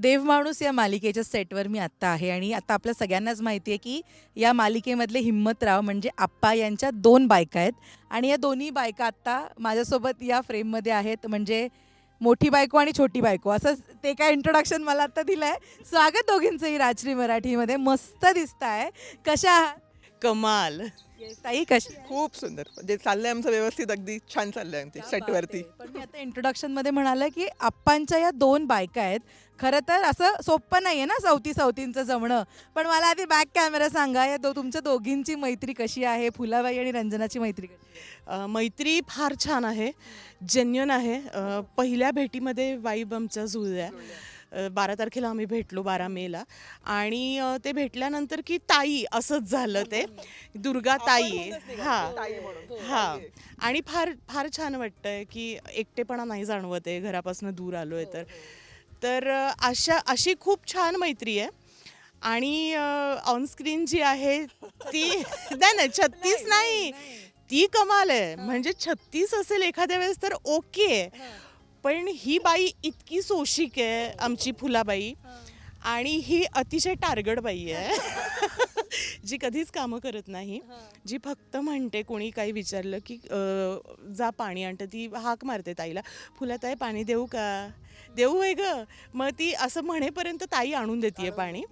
देव माणूस या मालिकेच्या सेटवर मी आत्ता आहे आणि आता आपल्या सगळ्यांनाच माहिती आहे की या मालिकेमधले हिम्मतराव म्हणजे आप्पा यांच्या दोन बायका आहेत. आणि या दोन्ही बायका आत्ता माझ्यासोबत या फ्रेममध्ये आहेत. म्हणजे मोठी बायको आणि छोटी बायको. असं ते काय इंट्रोडक्शन मला आत्ता दिलं आहे स्वागत दोघींचंही राजश्री मराठीमध्ये. मस्त दिसत आहे कशा कमाल. ताई कशी आहे? खूप सुंदर. म्हणजे चाललंय आमचं व्यवस्थित अगदी छान चाललंय आमचे सेटवरती पण मी आता इंट्रोडक्शनमध्ये म्हणाले की आप्पांच्या या दोन बायका आहेत. खरं तर असं सोपं नाहीये ना सवती सवतींचं जमणं. पण मला आधी बॅक कॅमेरा सांगा या दो तुमच्या दोघींची मैत्री कशी आहे? फुलाबाई आणि रंजनाची मैत्री कशी आहे? अ, मैत्री फार छान आहे. जेन्युन आहे. अ, पहिल्या भेटीमध्ये वाईब आमच्या जुळल्या. बारा तारखेला आम्ही भेटलो बारा मेला. आणि ते भेटल्यानंतर की ताई असंच झालं ते. दुर्गा ताई. हां. हां आणि फार फार छान वाटतंय की एकटेपणा नाही जाणवत आहे. घरापासून दूर आलो आहे तर तर अशा अशी खूप छान मैत्री आहे. आणि ऑनस्क्रीन जी आहे ती नाही नाही छत्तीस नाही ती कमाल आहे. म्हणजे छत्तीस असेल एखाद्या वेळेस तर ओके पण ही बाई इतकी सोशिक आहे आमची फुलाबाई. आणि ही अतिशय टार्गड बाई आहे. जी कधीच कामं करत नाही. जी फक्त म्हणते कोणी काही विचारलं की जा पाणी आणतं ती हाक मारते ताईला. फुला ताई पाणी देऊ का? देऊ आहे ग. मग ती असं म्हणेपर्यंत ताई आणून देते पाणी.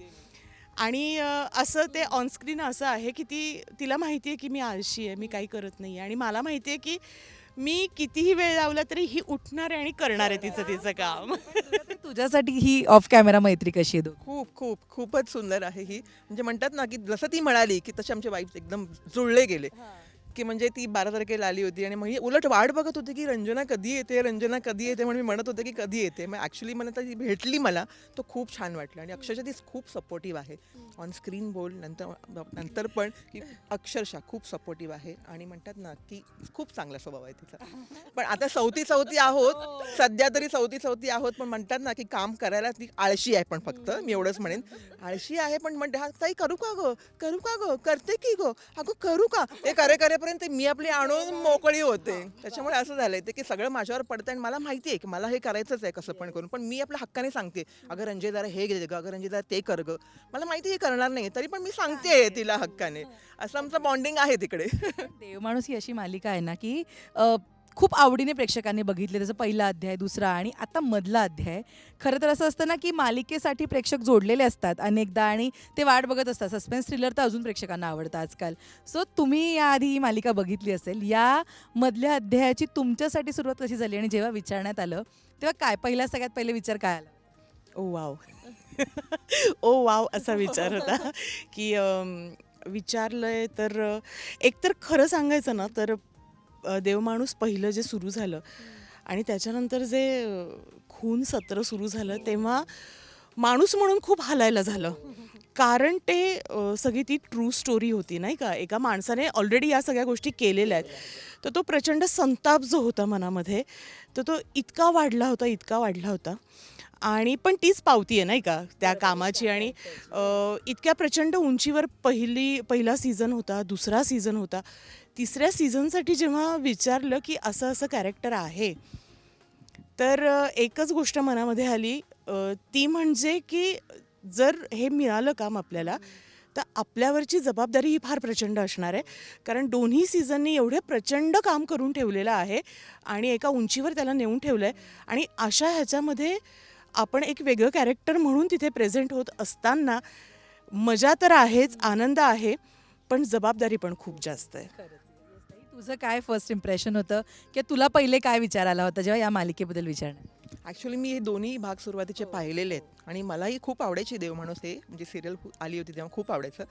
आणि असं ते ऑनस्क्रीन असं आहे की ती तिला माहिती आहे की मी आळशी आहे मी काही करत नाही आणि मला माहिती आहे की मी कितीही वेळ लावला तरी ही उठणार आहे आणि करणार आहे तिचं तिचं काम. तर तुझ्यासाठी ही ऑफ कॅमेरा मैत्री कशी आहे? खूप खूप खूपच सुंदर आहे ही. म्हणजे म्हणतात ना की जसं ती म्हणाली की तसे आमचे वाईफ एकदम जुळले गेले. की म्हणजे ती बारा तारखेला आली होती आणि मग ही उलट वाट बघत होती की रंजना कधी येते रंजना कधी येते म्हणून मी म्हणत होते की कधी येते. मग ॲक्च्युली मला तर ती भेटली मला तो खूप छान वाटलं आणि अक्षरशः ती खूप सपोर्टिव्ह आहे. ऑन स्क्रीन बोल नंतर नंतर पण की अक्षरशः खूप सपोर्टिव्ह आहे आणि म्हणतात ना की खूप चांगला स्वभाव आहे तिचा. पण आता चौथी चौथी आहोत सध्या तरी चौथी चौथी आहोत पण म्हणतात ना की काम करायला ती आळशी आहे पण फक्त मी एवढंच म्हणेन. आळशी आहे पण म्हणते हा ताई करू का गो? करू का गो? करते की गो? अगं करू का? ते करे करेपर्यंत मी आपली आणून मोकळी होते. त्याच्यामुळे असं झालंय ते की सगळं माझ्यावर पडतं आणि मला माहिती आहे की मला हे करायचंच आहे कसं पण करून. पण मी आपल्या हक्काने सांगते अगं जरा हे घे ग अगं जरा ते कर ग. मला माहिती हे करणार नाही तरी पण मी सांगते तिला हक्काने. असं आमचं बॉन्डिंग आहे तिकडे. देवमाणूस ही अशी मालिका आहे ना की खूप आवडीने प्रेक्षकांनी बघितले. त्याचा पहिला अध्याय दुसरा आणि आता मधला अध्याय. खरं तर असं असतं ना की मालिकेसाठी प्रेक्षक जोडलेले असतात अनेकदा आणि ते वाट बघत असतात. सस्पेन्स थ्रिलर तर अजून प्रेक्षकांना आवडतं आजकाल. सो तुम्ही याआधी ही मालिका बघितली असेल. या मधल्या अध्यायाची तुमच्यासाठी सुरुवात कशी झाली आणि जेव्हा विचारण्यात आलं तेव्हा काय पहिला सगळ्यात पहिले विचार काय आला? ओ वाव. ओ वाव असा विचार होता की विचारलंय तर एकतर खरं सांगायचं ना तर देवमाणूस पहिलं जे सुरू झालं आणि त्याच्यानंतर जे खून सत्र सुरू झालं तेव्हा माणूस म्हणून खूप हलायला झालं. कारण ते सगळी ती ट्रू स्टोरी होती नाही का? एका माणसाने ऑलरेडी या सगळ्या गोष्टी केलेल्या आहेत. तर तो प्रचंड संताप जो होता मनामध्ये तर तो इतका वाढला होता इतका वाढला होता. आणि पण तीच पावती आहे नाही का? त्या कामाची आणि इतक्या प्रचंड उंचीवर पहिली पहिला सीझन होता दुसरा सीझन होता. तिसऱ्या सीझनसाठी जेव्हा विचारलं की असं असं कॅरेक्टर आहे तर एकच गोष्ट मनामध्ये आली. ती म्हणजे की जर हे मिळालं काम आपल्याला तर आपल्यावरची जबाबदारी ही फार प्रचंड असणार आहे. कारण दोन्ही सीझननी एवढे प्रचंड काम करून ठेवलेलं आहे आणि एका उंचीवर त्याला नेऊन ठेवलं आहे आणि अशा ह्याच्यामध्ये आपण एक वेगळं कॅरेक्टर म्हणून तिथे प्रेझेंट होत असताना मजा तर आहेच आनंद आहे पण जबाबदारी पण खूप जास्त आहे. तुझं काय फर्स्ट इम्प्रेशन होतं? की तुला पहिले काय विचार आला होता जेव्हा या मालिकेबद्दल विचारणार? ॲक्च्युली मी हे दोन्ही भाग सुरुवातीचे पाहिलेले आहेत. आणि मलाही खूप आवडायची देव माणूस हे. म्हणजे सिरियल आली होती तेव्हा खूप आवडायचं.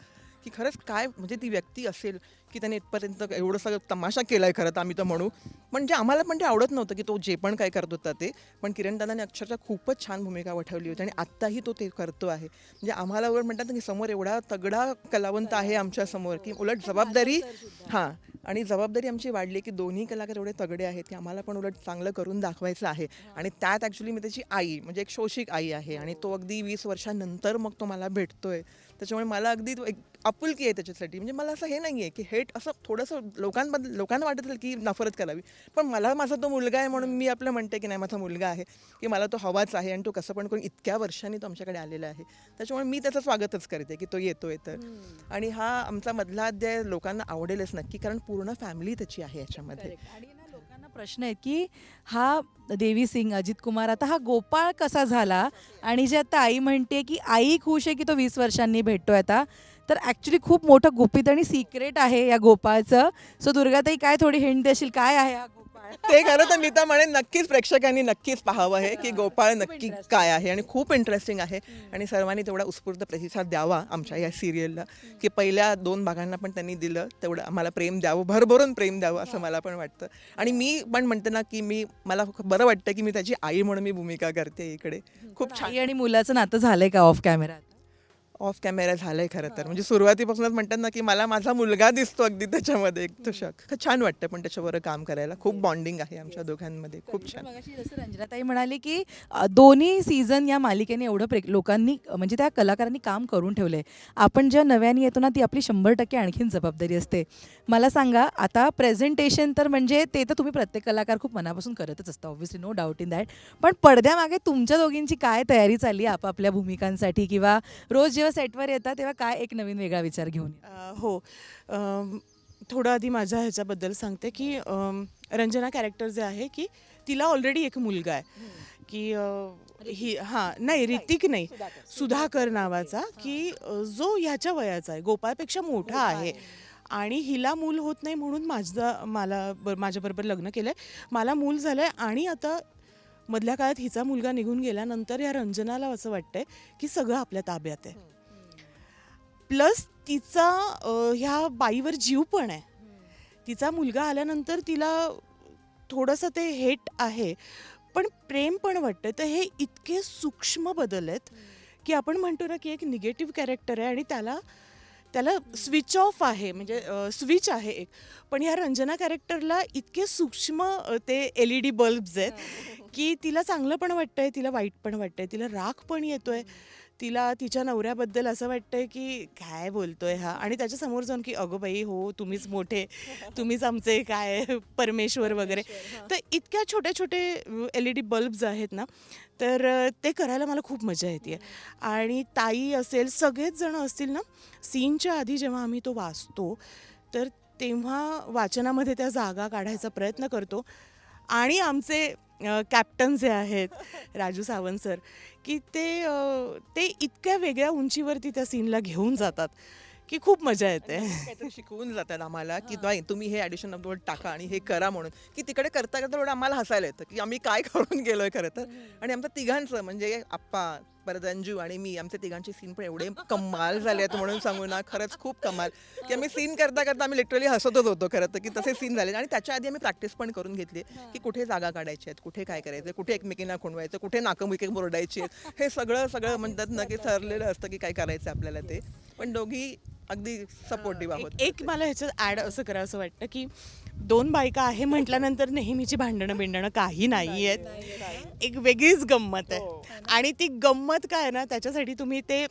की खरंच काय म्हणजे ती व्यक्ती असेल की त्याने इथपर्यंत एवढं सगळं तमाशा केला आहे खरं तर आम्ही तर म्हणू. म्हणजे आम्हाला पण ते आवडत नव्हतं की तो जे पण काय करत होता ते. पण किरण दादाने अक्षरशः खूपच छान भूमिका वठवली होती आणि आत्ताही तो ते करतो आहे. म्हणजे आम्हाला उलट म्हणतात की समोर एवढा तगडा कलावंत आहे आमच्यासमोर की उलट जबाबदारी हां. आणि जबाबदारी आमची वाढली की दोन्ही कलाकार एवढे तगडे आहेत की आम्हाला पण उलट चांगलं करून दाखवायचं आहे. आणि त्यात ॲक्च्युली मी त्याची आई म्हणजे एक शोषिक आई आहे आणि तो अगदी वीस वर्षानंतर मग तो मला भेटतोय. त्याच्यामुळे मला अगदी तो एक आपुलकी आहे त्याच्यासाठी. म्हणजे मला असं हे नाही आहे की हेट असं थोडंसं लोकांबद्दल लोकांना वाटत असेल की नफरत करावी. पण मला माझा तो मुलगा आहे म्हणून मी आपलं म्हणते की नाही माझा मुलगा आहे की मला तो हवाच आहे आणि तो कसं पण करून इतक्या वर्षांनी तो आमच्याकडे आलेला आहे. त्याच्यामुळे मी त्याचं स्वागतच करते की तो येतोय तर. आणि हा आमचा मधला अध्याय लोकांना आवडेलच नक्की कारण पूर्ण फॅमिली त्याची आहे याच्यामध्ये. प्रश्न आहेत की हा देवी सिंग अजित कुमार आता हा गोपाळ कसा झाला? आणि जे आता आई म्हणते की आई खुश आहे की तो वीस वर्षांनी भेटतोय आता तर ॲक्च्युली खूप मोठं गुपित आणि सिक्रेट आहे या गोपाळचं. सो दुर्गाताई काय थोडी हिंट देशील? काय आहे हा ते खरं तर मी तर म्हणेन नक्कीच प्रेक्षकांनी नक्कीच पाहावं आहे की गोपाळ नक्की काय आहे आणि खूप इंटरेस्टिंग आहे. आणि सर्वांनी तेवढा उत्स्फूर्त प्रतिसाद द्यावा आमच्या या सिरियलला की पहिल्या दोन भागांना पण त्यांनी दिलं तेवढं आम्हाला प्रेम द्यावं भरभरून प्रेम द्यावं असं मला पण वाटतं. आणि मी पण म्हणते ना की मी मला बरं वाटतं की मी त्याची आई म्हणून मी भूमिका करते इकडे. खूप छान. आणि मुलाचं नातं झालंय का ऑफ कॅमेरा ऑफ कॅमेरा झालंय खरं तर. म्हणजे सुरुवातीपासूनच म्हणतात ना की मला माझा मुलगा दिसतो अगदी त्याच्यामध्ये. एक तो शक. छान वाटतं पण त्याच्याबरोबर काम करायला. खूप बॉन्डिंग आहे आमच्या दोघांमध्ये. खूप छान. जसं रंजनाताई म्हणाले की दोन्ही सीझन या मालिकेने एवढं प्रे लोकांनी म्हणजे त्या कलाकारांनी काम करून ठेवलंय. आपण जेव्हा नव्याने येतो ना ती आपली शंभर टक्के आणखीन जबाबदारी असते. मला सांगा आता प्रेझेंटेशन तर म्हणजे ते तर तुम्ही प्रत्येक कलाकार खूप मनापासून करतच असता obviously no doubt in that पण पडद्यामागे तुमच्या दोघींची काय तयारी चालली आहे आपापल्या भूमिकांसाठी? किंवा रोज जेव्हा सेटवर येतात तेव्हा काय एक नवीन वेगळा विचार घेऊन? अ, हो. अम, थोडं आधी माझ्या ह्याच्याबद्दल सांगते की अम, रंजना कॅरेक्टर जे आहे की तिला ऑलरेडी एक मुलगा आहे. की अ, ही हां नाही ऋतिक नाही. सुधाकर. नावाचा की अ, जो ह्याच्या वयाचा आहे. गोपाळपेक्षा मोठा आहे. आणि हिला मूल होत नाही म्हणून माझं मला ब माझ्याबरोबर लग्न केलं आहे मला मूल झालं आहे आणि आता मधल्या काळात हिचा मुलगा निघून गेल्यानंतर या रंजनाला असं वाटतंय की सगळं आपल्या ताब्यात आहे. प्लस तिचा अ, ह्या बाईवर जीव पण आहे. तिचा मुलगा आल्यानंतर तिला थोडंसं ते हेट आहे. पण प्रेम पण वाटतं तर हे इतके सूक्ष्म बदल आहेत की आपण म्हणतो ना की एक निगेटिव्ह कॅरेक्टर आहे आणि त्याला त्याला स्विच ऑफ आहे. म्हणजे स्विच आहे एक. पण ह्या रंजना कॅरेक्टरला इतके सूक्ष्म अ, ते एल ई डी बल्ब्स आहेत की तिला चांगलं पण वाटतंय तिला वाईट पण वाटतंय तिला राग पण येतोय. तिला तिच्या नवऱ्याबद्दल असं वाटतंय की काय बोलतोय हा? आणि त्याच्यासमोर जाऊन की अगो बाई हो तुम्हीच मोठे तुम्हीच आमचे काय परमेश्वर वगैरे. तर इतक्या छोटे छोटे एल ई डी बल्ब्स आहेत ना तर ते करायला मला खूप मजा येते. आणि ताई असेल सगळेच जण असतील ना सीनच्या आधी जेव्हा आम्ही तो वाचतो तर तेव्हा वाचनामध्ये त्या जागा काढायचा प्रयत्न करतो. आणि आमचे कॅप्टन जे आहेत राजू सावंत सर की ते ते इतक्या वेगळ्या उंचीवरती त्या सीनला घेऊन जातात. की खूप मजा येते. काहीतरी शिकवून जातात आम्हाला की नाही तुम्ही हे ॲडिशन अपलोड टाका आणि हे करा म्हणून. की तिकडे करता करता थोडं आम्हाला हसायला येतं की आम्ही काय करून गेलोय खरं तर. आणि आमचं तिघांचं म्हणजे आप्पा परत अंजू आणि मी आमचे तिघांचे सीन पण एवढे कमाल झाले आहेत म्हणून सांगू ना खरंच खूप कमाल. की आम्ही सीन करता करता आम्ही लिटरली हसतच होतो खरं तर की तसे सीन झाले आणि त्याच्या आधी आम्ही प्रॅक्टिस पण करून घेतली की कुठे जागा काढायच्या आहेत कुठे काय करायचं कुठे एकमेकींना खुणवायचं कुठे नाकमुके बोरडायची आहेत. हे सगळं सगळं म्हणतात ना की ठरलेलं असतं की काय करायचं आपल्याला ते. पण दोघी अगदी सपोर्टिव्ह आहोत. एक- मला ह्याच्यात ऍड असं करावं असं वाटतं की दोन बायका आहे म्हटल्यानंतर नेहमीची भांडणं बिंडणं काही नाही आहेत. एक वेगळीच गंमत आहे. आणि ती गंमत काय आहे ना त्याच्यासाठी तुम्ही ते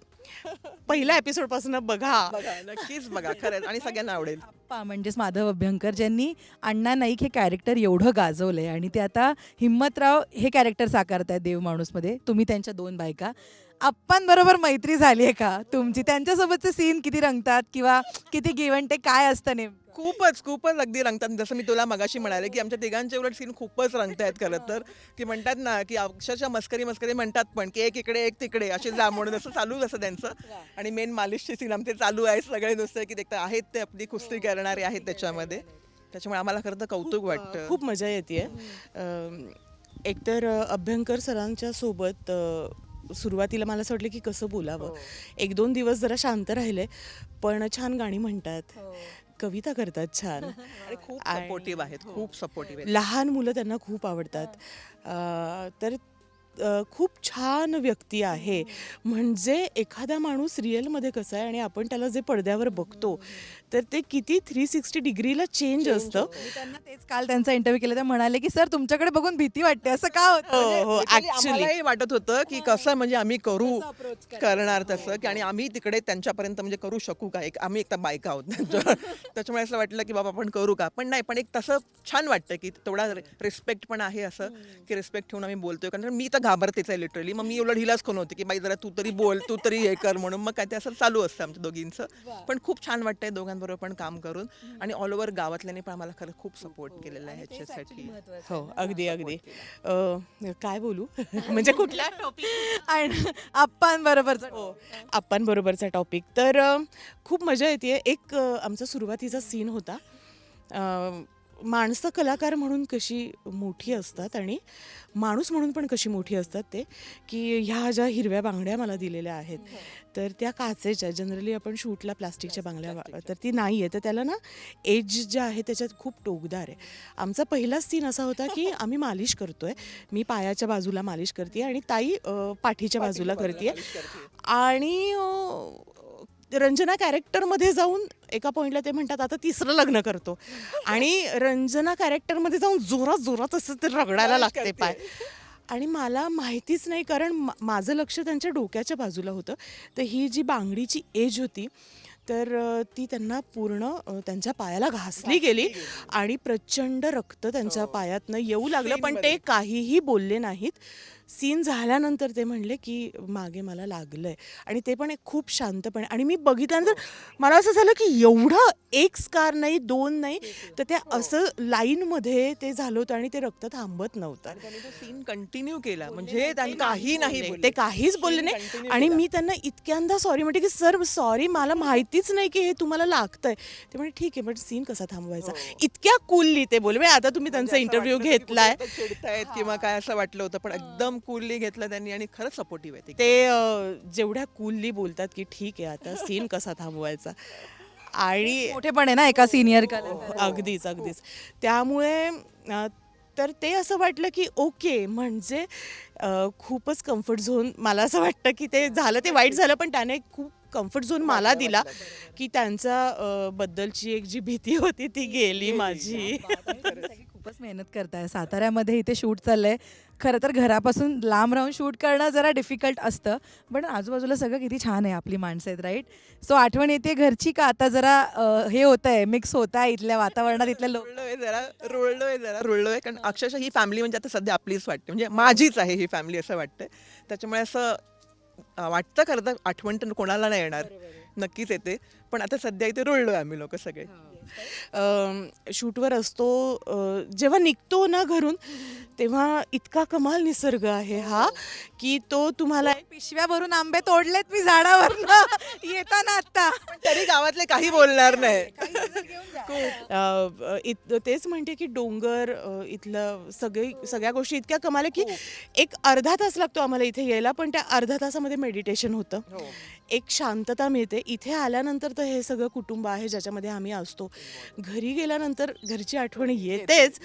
पहिल्या एपिसोडपासून बघा. बघा नक्कीच बघा खरंच. आणि सगळ्यांना आवडेल. आप्पा म्हणजेच माधव अभ्यंकर ज्यांनी अण्णा नाईक हे कॅरेक्टर एवढं गाजवलंय आणि ते आता हिम्मतराव हे कॅरेक्टर साकारतायत देव माणूसमध्ये. तुम्ही त्यांच्या दोन बायका. आप्पांबरोबर मैत्री झाली आहे का? तुमची? त्यांच्यासोबतचे सीन किती रंगतात किंवा किती गिव्हन ते काय असतं नेमकं? खूपच खूपच अगदी रंगतात. जसं मी तुला मगाशी म्हणाले की आमच्या तिघांचे उलट सीन खूपच रंगतायत खरं तर. की म्हणतात ना की अक्षरशः मस्करी मस्करी म्हणतात पण की एक इकडे एक तिकडे असे जा म्हणून असं चालूच असं त्यांचं. आणि मेन मालिशचे सीन आमचे चालू आहे सगळे नुसते की देखता आहेत ते आपली कुस्ती करणारे आहेत त्याच्यामध्ये. त्याच्यामुळे आम्हाला खरं तर कौतुक वाटतं. खूप मजा येते एकतर अभ्यंकर सरांच्या सोबत सुरुवातीला मला असं वाटलं की कसं बोलावं. एक दोन दिवस जरा शांत राहिले पण छान गाणी म्हणतात. कविता करतात छान. खूप सपोर्टिव्ह आहेत खूप सपोर्टिव्ह आहेत. लहान मुलं त्यांना खूप आवडतात. तर खूप छान व्यक्ती आहे. म्हणजे एखादा माणूस रिअलमध्ये कसा आहे आणि आपण त्याला जे पडद्यावर बघतो तर ते किती थ्री सिक्स्टी डिग्रीला चेंज असतं. त्यांना तेच काल त्यांचा इंटरव्ह्यू केला तर म्हणाले की सर तुमच्याकडे बघून भीती वाटते. असं का होतं? हो हो ऍक्च्युली आम्हालाही वाटत होतं की कसं म्हणजे आम्ही करू. करणार तसं की आणि आम्ही तिकडे त्यांच्यापर्यंत म्हणजे करू शकू का? एक आम्ही एक तर बायका आहोत. त्याच्यामुळे असं वाटलं की बाबा आपण करू का? पण नाही पण एक तसं छान वाटतं की तेवढा रिस्पेक्ट पण आहे असं की रिस्पेक्ट ठेवून आम्ही बोलतोय. कारण मी तर घाबरतेच आहे लिटरली मग मी उलट हिलाच कोण होते की बाई जरा तू तरी बोल तू तरी हे कर म्हणून मग काय ते असं चालू असतं आमच्या दोघींचं. पण खूप छान वाटतंय दोघांबरोबर पण काम करून. आणि ऑल ओव्हर गावातल्याने पण आम्हाला खरं खूप सपोर्ट केलेला आहे ह्याच्यासाठी. हो अगदी अगदी. काय बोलू? म्हणजे कुठल्या टॉपिक आणि आप्पांबरोबरचं हो आप्पांबरोबरचा टॉपिक तर खूप मजा येते एक आमचा सुरुवातीचा सीन होता. माणसं कलाकार म्हणून कशी मोठी असतात आणि माणूस म्हणून पण कशी मोठी असतात ते की ह्या ज्या हिरव्या बांगड्या मला दिलेल्या आहेत तर त्या काचेच्या जनरली आपण शूटला प्लास्टिकच्या बांगड्या तर ती नाही आहे. तर त्याला ना एज ज्या आहे त्याच्यात खूप टोकदार आहे. आमचा पहिलाच सीन असा होता की आम्ही मालिश करतोय. मी पायाच्या बाजूला मालिश करते आणि ताई पाठीच्या बाजूला करते आणि रंजना कॅरेक्टरमध्ये जाऊन एका पॉईंटला ते म्हणतात आता तिसरं लग्न करतो. आणि रंजना कॅरेक्टरमध्ये जाऊन जोरात जोरात असं ते रगडायला लागते पाय. आणि मला माहितीच नाही कारण मा- माझं लक्ष त्यांच्या डोक्याच्या बाजूला होतं. तर ही जी बांगडीची एज होती तर ती त्यांना पूर्ण त्यांच्या पायाला घासली गेली आणि प्रचंड रक्त त्यांच्या पायातनं येऊ लागलं. पण ते काहीही बोलले नाहीत. सीन झाल्यानंतर ते म्हणले की मागे मला लागलंय. आणि ते पण एक खूप शांतपणे आणि मी बघितल्यानंतर मला असं झालं की एवढं एक स्कार नाही दोन नाही तर. त्या असं लाईनमध्ये ते झालं होतं आणि ते रक्त थांबत नव्हतं. सीन कंटिन्यू केला. म्हणजे त्यांनी काही नाही. ते काहीच बोलले नाही. आणि. मी त्यांना इतक्यांदा सॉरी म्हणते की सर सॉरी मला माहितीच नाही की हे तुम्हाला लागतंय. ते म्हणजे ठीक आहे बट सीन कसा थांबवायचा? इतक्या कुलली ते बोलले. म्हणजे आता तुम्ही त्यांचा हो. म्हणजे असं इंटरव्ह्यू घेतलाय. किंवा काय असं वाटलं होतं पण एकदम कुलली घेतलं त्यांनी आणि खरंच सपोर्टिव्ह आहे ते. अं, जेवढ्या कुलली बोलतात की ठीक आहे आता सीन कसा थांबवायचा. आणि मोठेपण आहे ना एका सिनियर कलाकार अगदीच अगदीच. त्यामुळे अ, तर ते असं वाटलं की ओके म्हणजे अ, खूपच कम्फर्ट झोन मला असं वाटतं की ते झालं ते वाईट झालं पण त्याने खूप कम्फर्ट झोन मला दिला की त्यांचा अ, बद्दलची एक जी भीती होती ती गेली माझी. खूपच मेहनत करताय. साताऱ्यामध्ये इथे शूट चाललंय. खरं तर घरापासून लांब राहून शूट करणं जरा डिफिकल्ट असतं. पण आजूबाजूला सगळं किती छान आहे आपली माणसं आहेत राईट सो आठवण येते घरची का आता जरा अं, हे होत आहे मिक्स होत आहे इथल्या वातावरणात इथल्या लोक? रुळलोय जरा रुळलोय जरा रुळलोय. कारण अक्षरशः ही फॅमिली म्हणजे आता सध्या आपलीच वाटते. म्हणजे माझीच आहे ही फॅमिली असं वाटतं त्याच्यामुळे असं अं, वाटतं खरं तर आठवण तर कोणाला नाही येणार. नक्कीच येते. पण आता सध्या इथे रुळलोय आम्ही लोक सगळे. शूटवर असतो जेव्हा निघतो ना घरून तेव्हा इतका कमाल निसर्ग आहे हा की तो तुम्हाला पिशव्या भरून आंबे तोडलेत मी झाडावर येताना आता तरी गावातले काही बोलणार नाही. इत तेच म्हणते की डोंगर इथलं सगळी सगळ्या गोष्टी इतक्या कमाल की एक अर्धा तास लागतो आम्हाला इथे यायला पण त्या अर्ध्या तासामध्ये मेडिटेशन होतं. हो. एक शांतता मिळते. इथे आल्यानंतर तर हे सगळं कुटुंब आहे ज्याच्यामध्ये आम्ही असतो. घरी गेल्यानंतर घरची आठवण येतेच.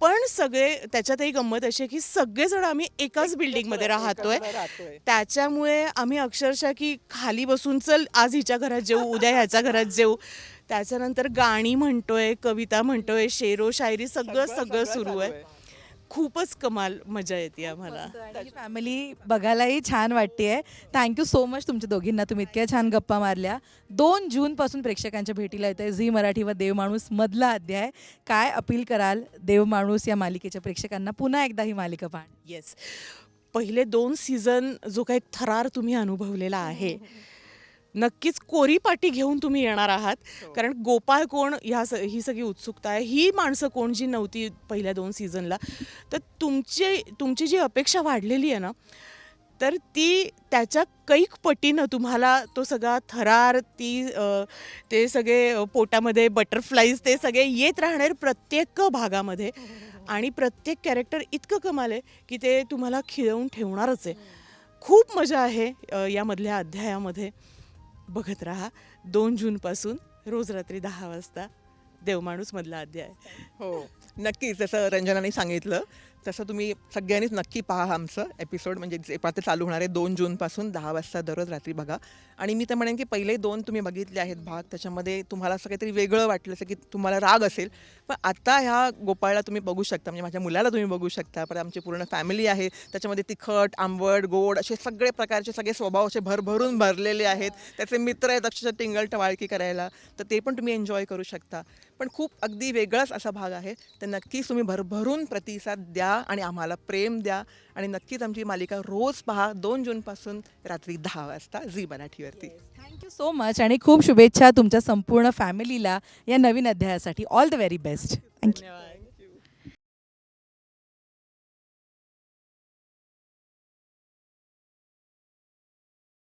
पण सगळे त्याच्यातही गंमत अशी आहे की सगळेजण आम्ही एकाच बिल्डिंगमध्ये राहतोय. राहतोय. त्याच्यामुळे आम्ही अक्षरशः की खाली बसून चल आज हिच्या घरात जेऊ उद्या ह्याच्या घरात जेऊ. त्याच्यानंतर गाणी म्हणतोय कविता म्हणतोय शेरो शायरी सगळं सगळं सुरू आहे. खूपच कमाल मजा येते आम्हाला. फॅमिली बघायलाही छान वाटते थँक्यू सो मच तुमच्या दोघींना. तुम्ही इतक्या छान गप्पा मारल्या. दोन जून पासून प्रेक्षकांच्या भेटीला येत आहे झी मराठी व देव माणूस मधला अध्याय. काय अपील कराल देव माणूस या मालिकेच्या प्रेक्षकांना? पुन्हा एकदा ही मालिका पाहण येस पहिले दोन सीझन जो काही थरार तुम्ही अनुभवलेला आहे नक्कीच कोरी पाटी घेऊन तुम्ही येणार आहात. कारण गोपाळ कोण ह्या स ही सगळी उत्सुकता आहे. ही माणसं कोण जी नव्हती पहिल्या दोन सीझनला तर तुमची तुमची जी अपेक्षा वाढलेली आहे ना तर ती त्याच्या कैक पटीनं तुम्हाला तो सगळा थरार ती ते सगळे पोटामध्ये बटरफ्लाईज ते सगळे येत राहणार प्रत्येक भागामध्ये. आणि प्रत्येक कॅरेक्टर इतकं कमाल आहे की ते तुम्हाला खिळवून ठेवणारच आहे. खूप मजा आहे यामधल्या अध्यायामध्ये. बघत राहा. दोन जूनपासून रोज रात्री दहा वाजता देवमाणूस मधला अध्याय. हो. नक्कीच. जसं रंजनाने सांगितलं तसं तुम्ही सगळ्यांनीच नक्की पहा हा आमचं एपिसोड म्हणजे जे आता चालू होणार आहे दोन जूनपासून दहा वाजता दररोज रात्री बघा. आणि मी तर म्हणेन की पहिले दोन तुम्ही बघितले आहेत भाग. त्याच्यामध्ये तुम्हाला असं काहीतरी वेगळं वाटलं असं की तुम्हाला राग असेल. पण आता ह्या गोपाळला तुम्ही बघू शकता. म्हणजे माझ्या मुलाला तुम्ही बघू शकता. परत आमची पूर्ण फॅमिली आहे. त्याच्यामध्ये तिखट आंबट गोड असे सगळे प्रकारचे सगळे स्वभाव असे भरभरून भरलेले आहेत. त्याचे मित्र आहेत अक्षरशः टिंगल टवाळकी करायला. तर ते पण तुम्ही एन्जॉय करू शकता. पण खूप अगदी वेगळाच असा भाग आहे. तर नक्कीच तुम्ही भरभरून प्रतिसाद द्या आणि आम्हाला प्रेम द्या. आणि नक्कीच आमची मालिका रोज पहा दोन जूनपासून रात्री दहा वाजता झी मराठीवरती. थँक्यू सो मच आणि खूप शुभेच्छा तुमच्या संपूर्ण फॅमिलीला या नवीन अध्यायासाठी. All the very best thank you धन्यवाद.